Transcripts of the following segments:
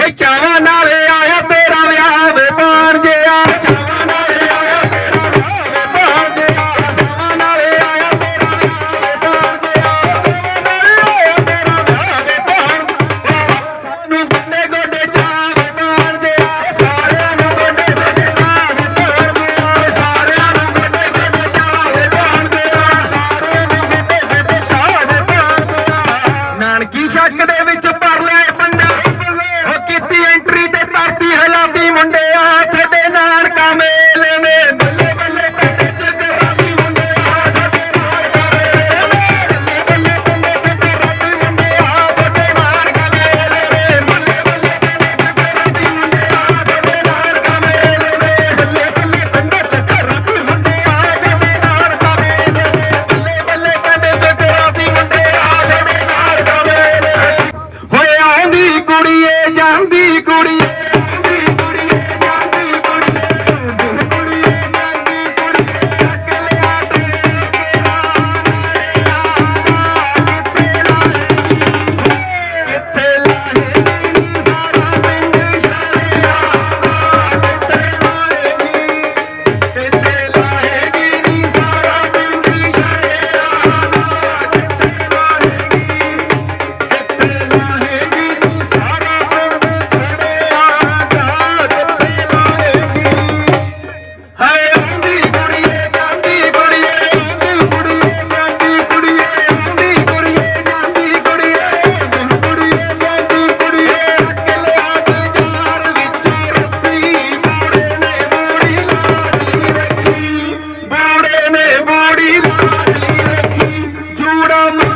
Hey, Chana, freedom.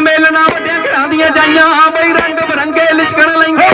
ਮੇਲਣਾ ਵੱਡਿਆਂ ਘਰਾਂ ਦੀਆਂ ਜਾਈਆਂ ਬਈ ਰੰਗ ਬਰੰਗੇ ਲਿਸ਼ਕਣ ਲੈਂਦੇ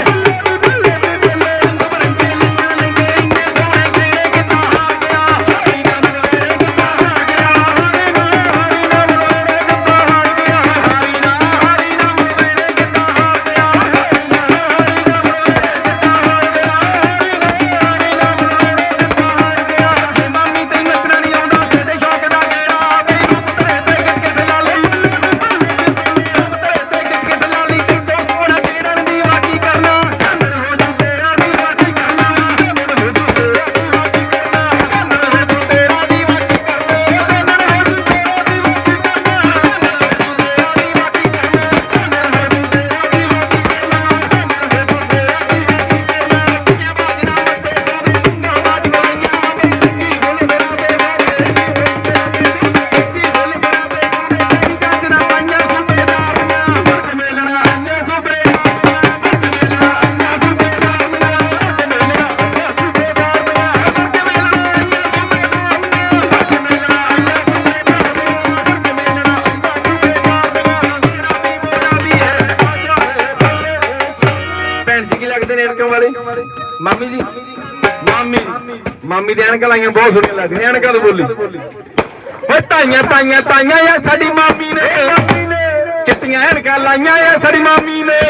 ਵਾਲੇ ਮਾਮੀ ਜੀ, ਮਾਮੀ ਮਾਮੀ ਦੇ ਅਣਕ ਲਾਈਆਂ, ਬਹੁਤ ਸੋਹਣੀਆਂ ਲੱਗਦੀਆਂ ਅਣਕਾਂ ਤੋਂ ਬੋਲੀ। ਓਏ ਤਾਈਆਂ ਤਾਈਆਂ ਤਾਈਆਂ ਆ ਸਾਡੀ ਮਾਮੀ ਨੇ। ਚਿੱਟੀਆਂ ਅਣਕਾਂ ਲਾਈਆਂ ਆ ਸਾਡੀ ਮਾਮੀ ਨੇ।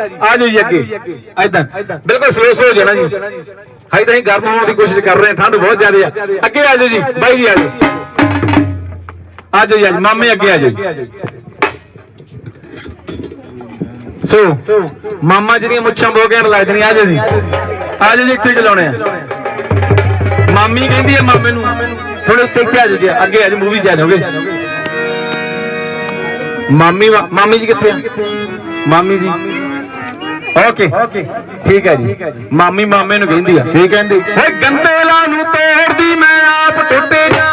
ਆ ਜਾਓ ਜੀ ਅੱਗੇ ਇਦਾਂ ਬਿਲਕੁਲ ਸਲੋ ਸਲੋ ਜਾਣਾ ਜੀ ਹਾਈ ਤਾਂ ਗਰਮ ਹੋਣ ਦੀ ਕੋਸ਼ਿਸ਼ ਕਰ ਰਹੇ ਠੰਡ ਬਹੁਤ ਜ਼ਿਆਦਾ ਆ ਅੱਗੇ ਆ ਜੀ ਬਾਈ ਜੀ ਆ ਜਾਓ ਆ ਜਾਓ ਜੀ ਮਾਮੇ ਅੱਗੇ ਆ ਜਾਓ ਸੋ ਮਾਮਾ ਜਿਹੜੀਆਂ ਮੁੱਛਾਂ ਬਹੁਤ ਘੈਂਟ ਲੱਗਦੀਆਂ ਆ ਜੀ ਆ ਜੀ ਇੱਥੇ ਚਲਾਉਣੇ ਆ ਮਾਮੀ ਕਹਿੰਦੀ ਆ ਮਾਮੇ ਨੂੰ ਥੋੜੇ ਉੱਤੇ ਇੱਥੇ ਆ ਜੀ ਅੱਗੇ ਆ ਜੀ ਮੂਵੀ ਜਾਣ ਹੋਗੇ ਮਾਮੀ ਮਾਮੀ ਜੀ ਕਿੱਥੇ ਆ ਮਾਮੀ ਜੀ ਓਕੇ ਠੀਕ ਹੈ ਜੀ। ਮਾਮੀ ਮਾਮੇ ਨੂੰ ਕਹਿੰਦੀ ਆ। ਠੀਕ ਕਹਿੰਦੀ ਓਏ ਗੰਦੇਲਾ ਨੂੰ ਤੋੜਦੀ ਮੈਂ ਆਪ ਟੁੱਟੇ ਜਾ।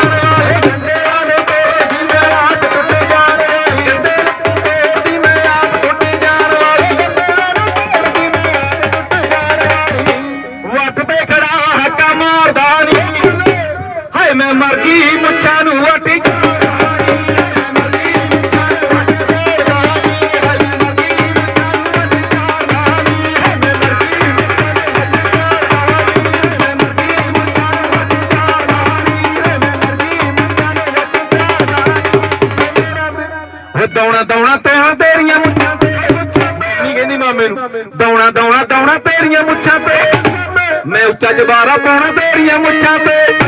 போறியா முச்சாத்து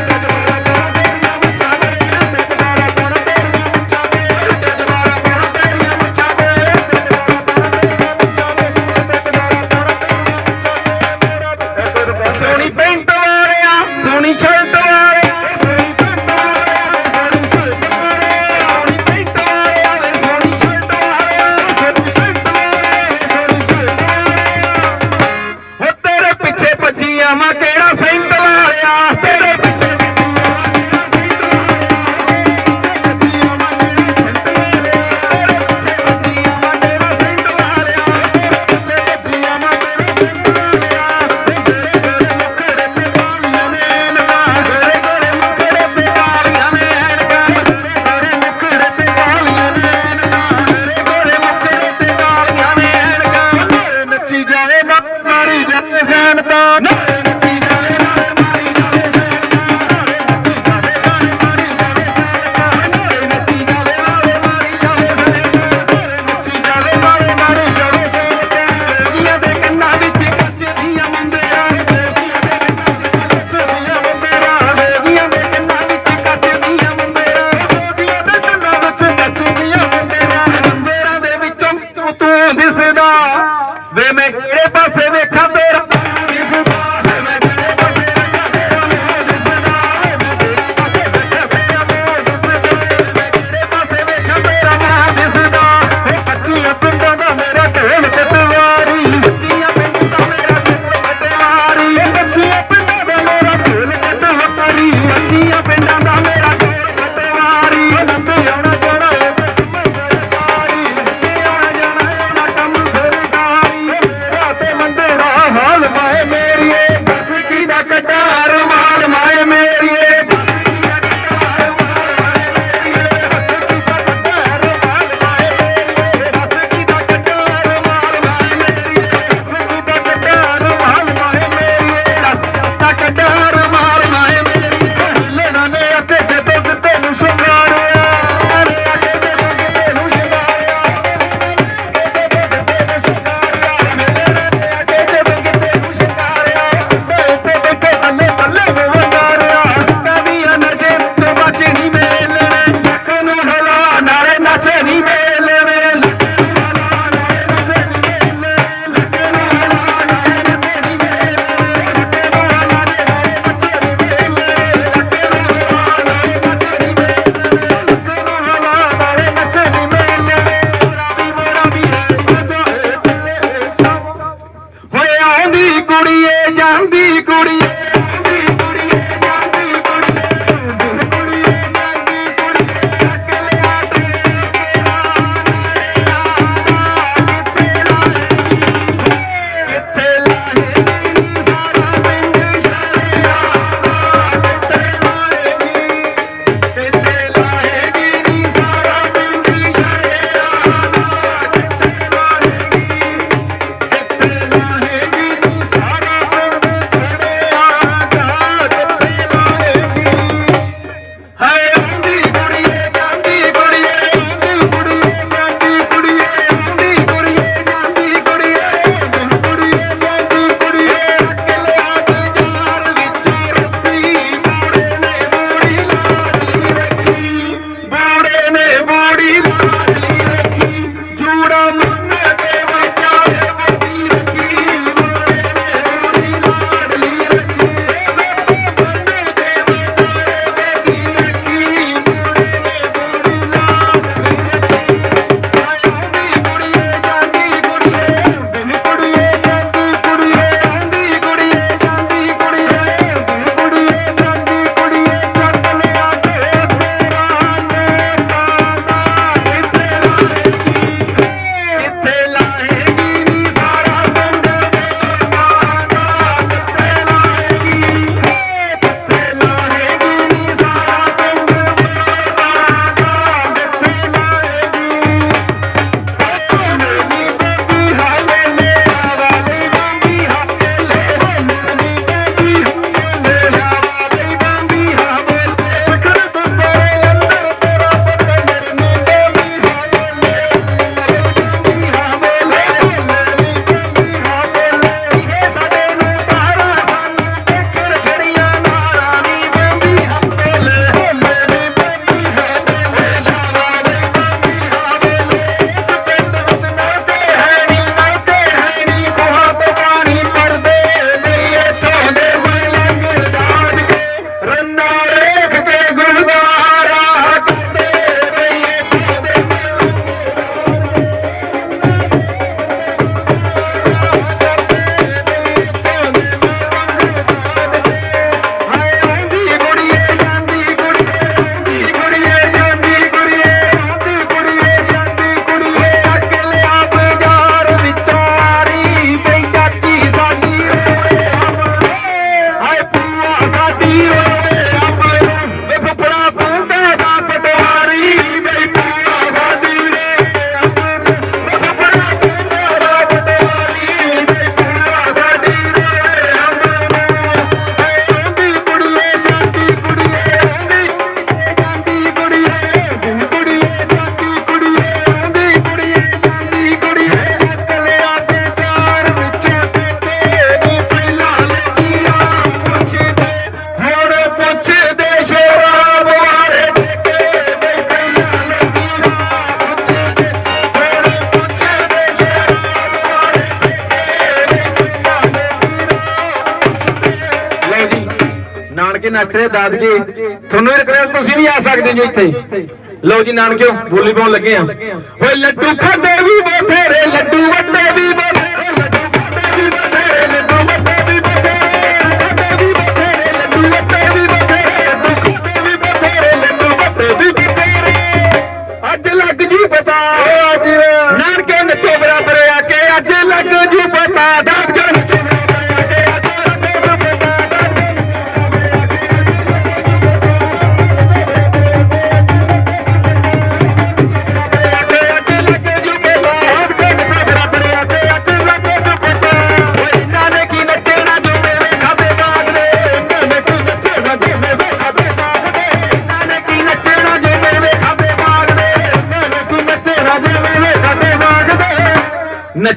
ਕੇ ਨੱਚ ਰਹੇ ਦਾਦਕੇ। ਤੁਹਾਨੂੰ ਵੀ ਰਿਕਵੈਸਟ ਤੁਸੀਂ ਵੀ ਆ ਸਕਦੇ ਜੀ ਇੱਥੇ। ਲਓ ਜੀ ਨਾਨਕਿਓ, ਬੋਲੀ ਪਾਉਣ ਲੱਗੇ ਆ। ਓਏ ਲੱਡੂ ਖਾਦੇ ਵੀ ਬਥੇਰੇ, ਲੱਡੂ ਵੱਡੇ ਵੀ ਬਥੇਰੇ, ਲੱਡੂ ਖਾਦੇ ਵੀ ਬਥੇਰੇ, ਲੱਡੂ ਵੱਡੇ ਵੀ ਬਥੇਰੇ ਖਾਦੇ ਲੱਡੂ ਵੱਡੇ ਵੀ ਬਥੇਰੇ, ਲੱਡੂ ਲੱਡੂ ਵੱਡੇ ਵੀ ਬਥੇਰੇ। ਅੱਜ ਲੱਗ ਜੀ ਪਤਾ। ਓ ਅੱਜ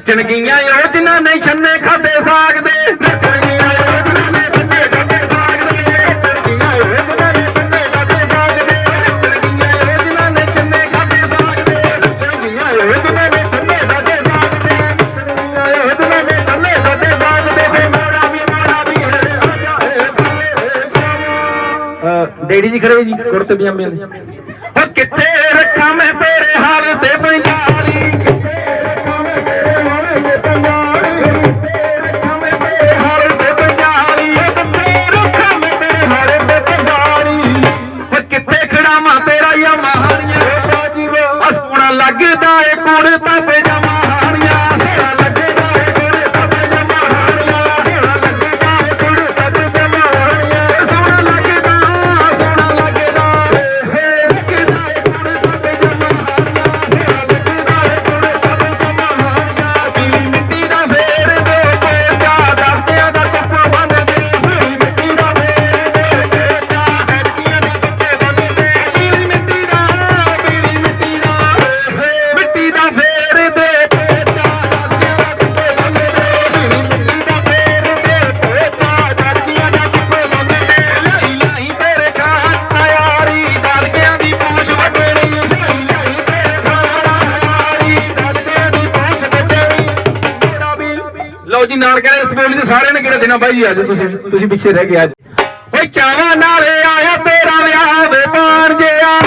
ਚਣਗੀਆਂ ਗਈਆਂ ਯੋਜਨਾ ਨਹੀਂ ਛੰਨੇ ਖਾਦੇ ਸਾਗਦੇ ਨੱਚਣ ਗਈਆਂ ਜੀ ਖੜੇ ਜੀ ਕੁੜਤੇ ਪਜਾਮੇ ਦੇ। ਉਹ ਕਿੱਥੇ ਸਾਡੇ ਨਾਲ ਬਾਈ ਆ ਜਾਓ ਤੁਸੀਂ ਤੁਸੀਂ ਪਿੱਛੇ ਰਹਿ ਗਏ ਅੱਜ। ਓਏ ਚਾਵਾਂ ਨਾਲੇ ਆਇਆ, ਤੇਰਾ ਵਿਆਹ ਵੇ ਪਾਣ ਜੇ ਆ